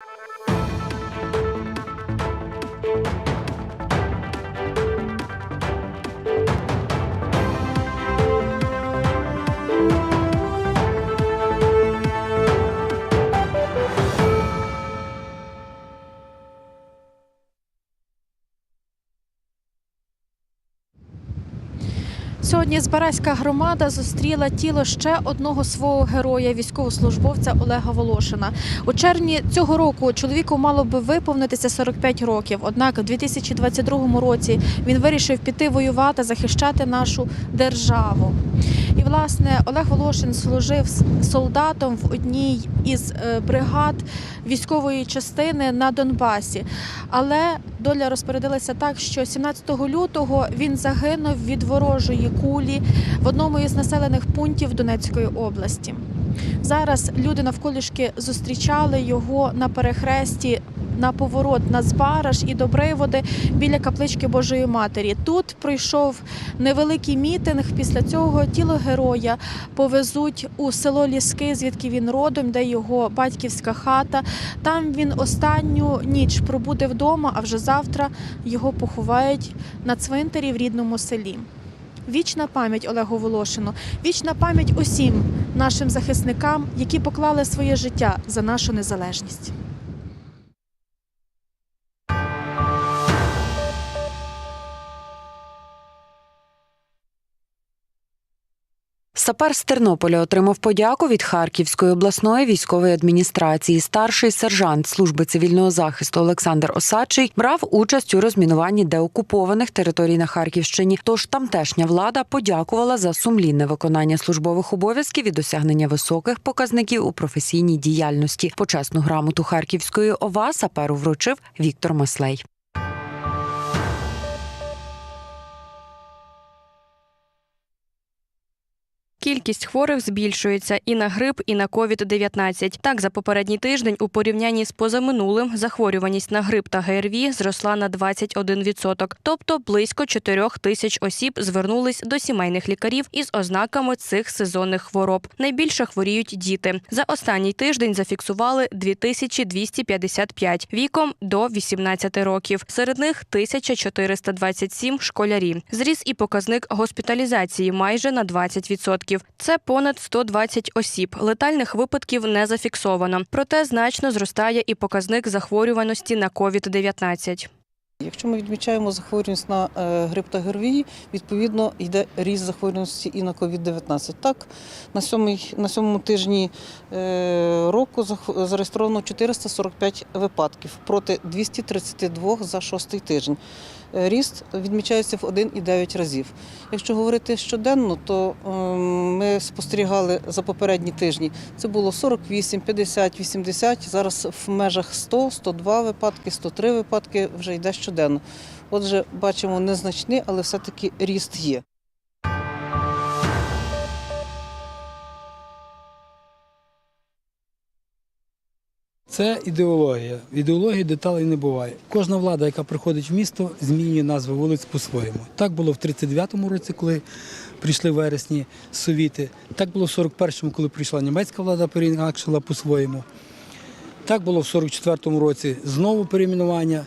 Thank you. Сьогодні Збаразька громада зустріла тіло ще одного свого героя, військовослужбовця Олега Волошина. У червні цього року чоловіку мало би виповнитися 45 років. Однак у 2022 році він вирішив піти воювати, захищати нашу державу. І власне Олег Волошин служив солдатом в одній із е, бригад військової частини на Донбасі. Але доля розпорядилася так, що 17 лютого він загинув від ворожої кулі в одному із населених пунктів Донецької області. Зараз люди навколішки зустрічали його на перехресті на поворот на Збараж і Добриводи біля каплички Божої Матері. Тут пройшов невеликий мітинг. Після цього тіло героя повезуть у село Ліски, звідки він родом, де його батьківська хата. Там він останню ніч пробуде вдома, а вже завтра його поховають на цвинтарі в рідному селі. Вічна пам'ять Олегу Волошину, вічна пам'ять усім нашим захисникам, які поклали своє життя за нашу незалежність. Сапер з Тернополя отримав подяку від Харківської обласної військової адміністрації. Старший сержант служби цивільного захисту Олександр Осадчий брав участь у розмінуванні деокупованих територій на Харківщині. Тож тамтешня влада подякувала за сумлінне виконання службових обов'язків і досягнення високих показників у професійній діяльності. Почесну грамоту Харківської ОВА саперу вручив Віктор Маслей. Кількість хворих збільшується і на грип, і на COVID-19. Так, за попередній тиждень у порівнянні з позаминулим захворюваність на грип та ГРВІ зросла на 21%. Тобто близько 4 тисяч осіб звернулись до сімейних лікарів із ознаками цих сезонних хвороб. Найбільше хворіють діти. За останній тиждень зафіксували 2255 віком до 18 років. Серед них 1427 школярі. Зріс і показник госпіталізації майже на 20%. Це понад 120 осіб. Летальних випадків не зафіксовано. Проте значно зростає і показник захворюваності на COVID-19. Якщо ми відмічаємо захворюваність на е, грип та ГРВІ, відповідно йде ріст захворюваності і на COVID-19. Так, на сьомий, на сьомому тижні е, року зареєстровано 445 випадків проти 232 за шостий тиждень. Ріст відмічається в 1,9 разів. Якщо говорити щоденно, то е, ми спостерігали за попередні тижні. Це було 48, 50, 80, зараз в межах 100, 102 випадки, 103 випадки вже йде щоденно. Отже, бачимо незначний, але все-таки ріст є. Це ідеологія. В ідеології деталей не буває. Кожна влада, яка приходить в місто, змінює назви вулиць по-своєму. Так було в 39-му році, коли прийшли вересні совіти. Так було в 41-му, коли прийшла німецька влада, переінакшила по-своєму. Так було в 44-му році знову перейменування.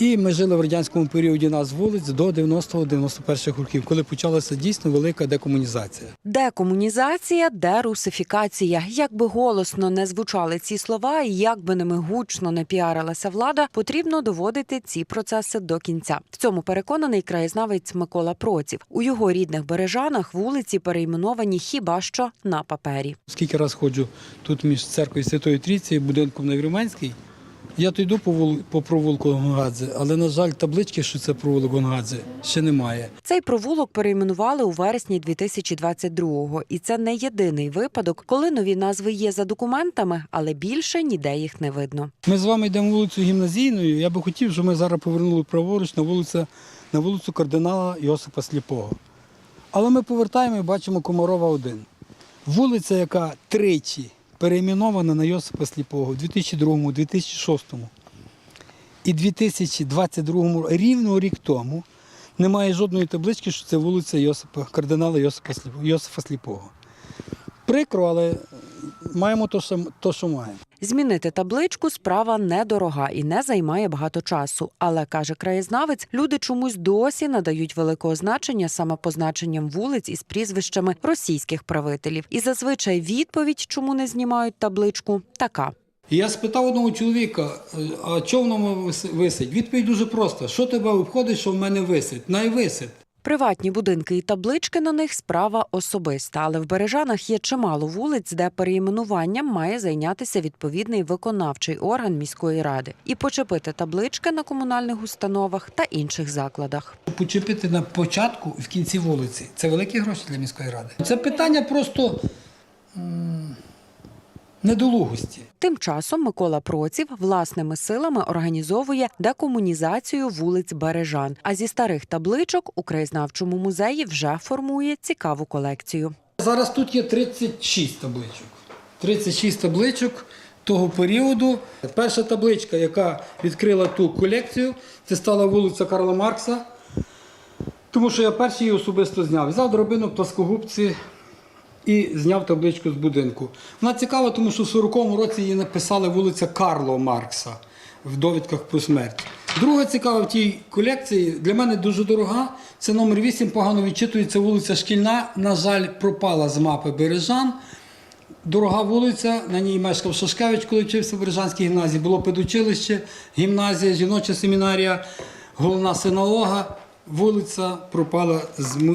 І ми жили в радянському періоді назв вулиць до 90-91 років, коли почалася дійсно велика декомунізація. Декомунізація, дерусифікація. Як би голосно не звучали ці слова, і як би ними гучно не піарилася влада, потрібно доводити ці процеси до кінця. В цьому переконаний краєзнавець Микола Проців. У його рідних бережанах вулиці перейменовані хіба що на папері. Скільки раз ходжу тут між церквою Святої Трійці і будинком на Євроманській, я то йду по, вул... по провулку Гонгадзе, але, на жаль, таблички, що це провулок Гонгадзе, ще немає. Цей провулок перейменували у вересні 2022-го. І це не єдиний випадок, коли нові назви є за документами, але більше ніде їх не видно. Ми з вами йдемо вулицю гімназійною. Я би хотів, щоб ми зараз повернули праворуч на вулицю, на вулицю кардинала Йосипа Сліпого. Але ми повертаємо і бачимо Комарова 1. Вулиця, яка тричі перейменована на Йосипа Сліпого в 2002, 2006 і 2022 рівно рік тому немає жодної таблички, що це вулиця Йосипа, кардинала Йосипа, Йосифа Сліпого. Прикро, але маємо то, що маємо. Змінити табличку справа недорога і не займає багато часу. Але каже краєзнавець, люди чомусь досі надають великого значення саме позначенням вулиць із прізвищами російських правителів. І зазвичай відповідь, чому не знімають табличку, така. Я спитав одного чоловіка, «Е, а чого воно висить? Відповідь дуже проста: що тебе обходить, що в мене висить? Най висить. Приватні будинки і таблички на них справа особиста, але в Бережанах є чимало вулиць, де переіменуванням має зайнятися відповідний виконавчий орган міської ради і почепити таблички на комунальних установах та інших закладах. Почепити на початку в кінці вулиці. Це великі гроші для міської ради. Це питання просто недолугості. Тим часом Микола Проців власними силами організовує декомунізацію вулиць Бережан. А зі старих табличок у краєзнавчому музеї вже формує цікаву колекцію. Зараз тут є 36 табличок. 36 табличок того періоду. Перша табличка, яка відкрила ту колекцію, це стала вулиця Карла Маркса. Тому що я перший її особисто зняв. Взяв дробинок пласкогубці і зняв табличку з будинку. Вона цікава, тому що в 40-му році її написали вулиця Карло Маркса в довідках про смерть. Друга цікава в тій колекції, для мене дуже дорога. Це номер 8, погано відчитується вулиця Шкільна. На жаль, пропала з мапи Бережан. Дорога вулиця, на ній мешкав Шашкевич, коли вчився в Бережанській гімназії. Було педучилище, гімназія, жіноча семінарія, головна синагога. Вулиця пропала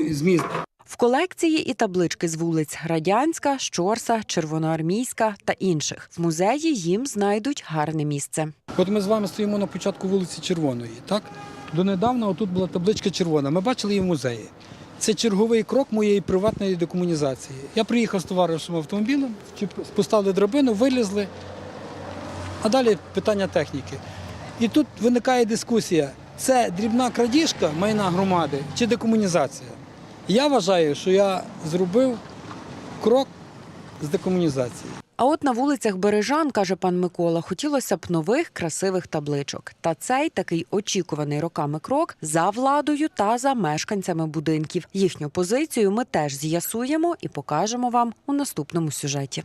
з міста. В колекції і таблички з вулиць Радянська, Щорса, Червоноармійська та інших. В музеї їм знайдуть гарне місце. От ми з вами стоїмо на початку вулиці Червоної. Так? Донедавна отут була табличка червона. Ми бачили її в музеї. Це черговий крок моєї приватної декомунізації. Я приїхав з товаришем автомобілем, поставили драбину, вилізли. А далі питання техніки. І тут виникає дискусія: це дрібна крадіжка майна громади чи декомунізація? Я вважаю, що я зробив крок з декомунізації. А от на вулицях Бережан, каже пан Микола, хотілося б нових красивих табличок. Та цей такий очікуваний роками крок за владою та за мешканцями будинків. Їхню позицію ми теж з'ясуємо і покажемо вам у наступному сюжеті.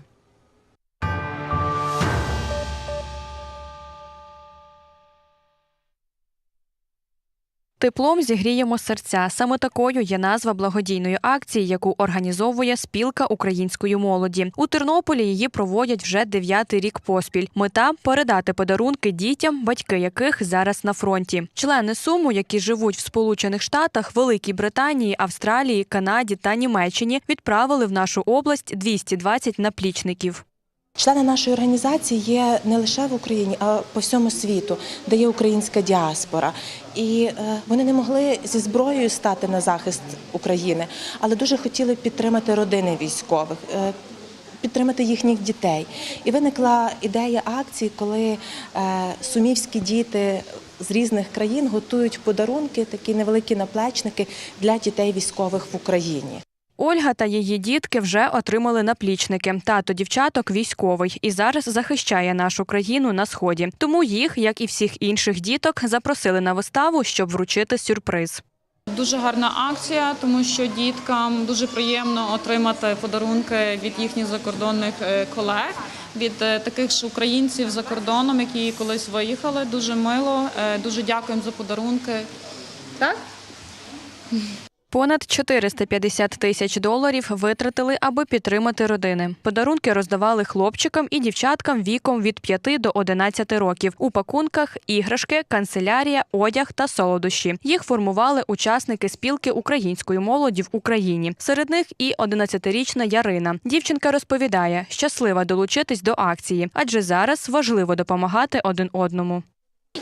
Теплом зігріємо серця. Саме такою є назва благодійної акції, яку організовує спілка української молоді. У Тернополі її проводять вже дев'ятий рік поспіль. Мета передати подарунки дітям, батьки яких зараз на фронті. Члени суму, які живуть в Сполучених Штатах, Великій Британії, Австралії, Канаді та Німеччині, відправили в нашу область 220 наплічників. Члени нашої організації є не лише в Україні, а по всьому світу, де є українська діаспора. І е, вони не могли зі зброєю стати на захист України, але дуже хотіли підтримати родини військових. е, Підтримати їхніх дітей. І виникла ідея акції, коли е, сумівські діти з різних країн готують подарунки, такі невеликі наплечники для дітей військових в Україні. Ольга та її дітки вже отримали наплічники. Тато дівчаток військовий і зараз захищає нашу країну на сході. Тому їх, як і всіх інших діток, запросили на виставу, щоб вручити сюрприз. Дуже гарна акція, тому що діткам дуже приємно отримати подарунки від їхніх закордонних е, колег, від е, таких ж українців за кордоном, які колись виїхали. Дуже мило. Е, Дуже дякуємо за подарунки. Так? Понад 450 тисяч доларів витратили, аби підтримати родини. Подарунки роздавали хлопчикам і дівчаткам віком від 5 до 11 років. У пакунках іграшки, канцелярія, одяг та солодощі. Їх формували учасники спілки української молоді в Україні. Серед них і 11-річна Ярина. Дівчинка розповідає, щаслива долучитись до акції, адже зараз важливо допомагати один одному.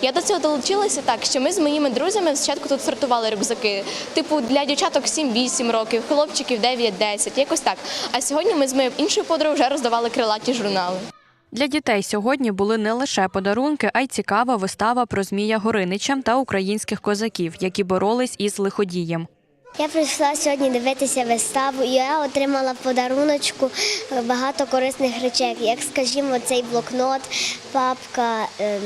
Я до цього долучилася так, що ми з моїми друзями спочатку тут сортували рюкзаки. Типу для дівчаток 7-8 років, хлопчиків 9-10, якось так. А сьогодні ми з моєю іншою подругою вже роздавали крилаті журнали. Для дітей сьогодні були не лише подарунки, а й цікава вистава про Змія Горинича та українських козаків, які боролись із лиходієм. Я прийшла сьогодні дивитися виставу, і я отримала в подаруночку е, багато корисних речей, як, скажімо, цей блокнот, папка, ем,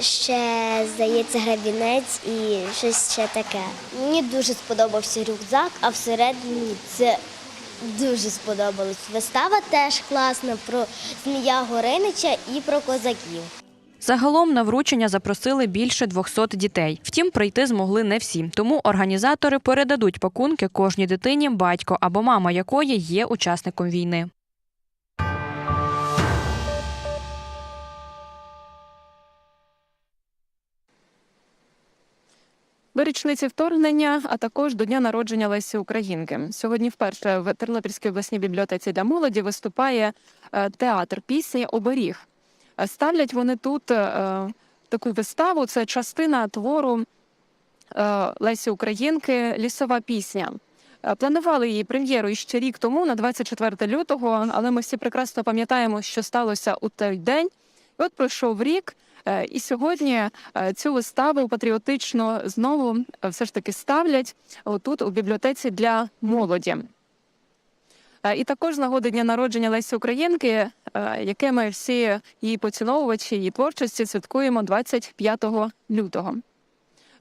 ще, здається, грабінець і щось ще таке. Мені дуже сподобався рюкзак, а всередині це Дуже сподобалось. Вистава теж класна про Змія Горинича і про козаків. Загалом на вручення запросили більше 200 дітей. Втім, прийти змогли не всі. Тому організатори передадуть пакунки кожній дитині, батько або мама якої є учасником війни. До річниці вторгнення, а також до дня народження Лесі Українки. Сьогодні вперше в Тернопільській обласній бібліотеці для молоді виступає е, театр пісні Оберіг. Е, Ставлять вони тут е, таку виставу. Це частина твору Лесі Українки Лісова пісня. Планували її прем'єру іще рік тому, на 24 лютого, але ми всі прекрасно пам'ятаємо, що сталося у той день. І от пройшов рік, і сьогодні е, цю виставу патріотично знову е, все ж таки ставлять тут у бібліотеці для молоді. Е, І також з нагоди дня народження Лесі Українки, е, яке ми всі її поціновувачі її творчості святкуємо 25 лютого.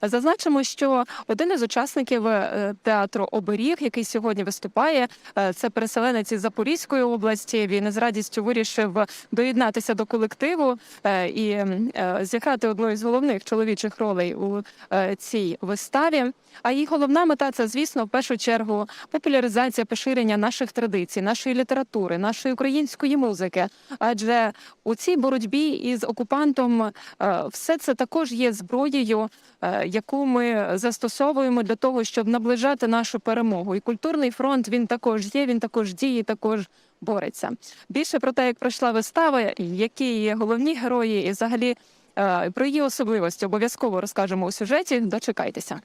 Зазначимо, що один із учасників е, театру Оберіг, який сьогодні виступає, е, це переселенець із Запорізької області. Він з радістю вирішив доєднатися до колективу е, і зіграти одну із головних чоловічих ролей у цій виставі. А її головна мета це, звісно, в першу чергу популяризація поширення наших традицій, нашої літератури, нашої української музики. Адже у цій боротьбі із окупантом все це також є зброєю, яку ми застосовуємо для того, щоб наближати нашу перемогу. І культурний фронт він також є, він також діє, також бореться. Більше про те, як пройшла вистава, які є головні герої, і взагалі е, про її особливості обов'язково розкажемо у сюжеті. Дочекайтеся.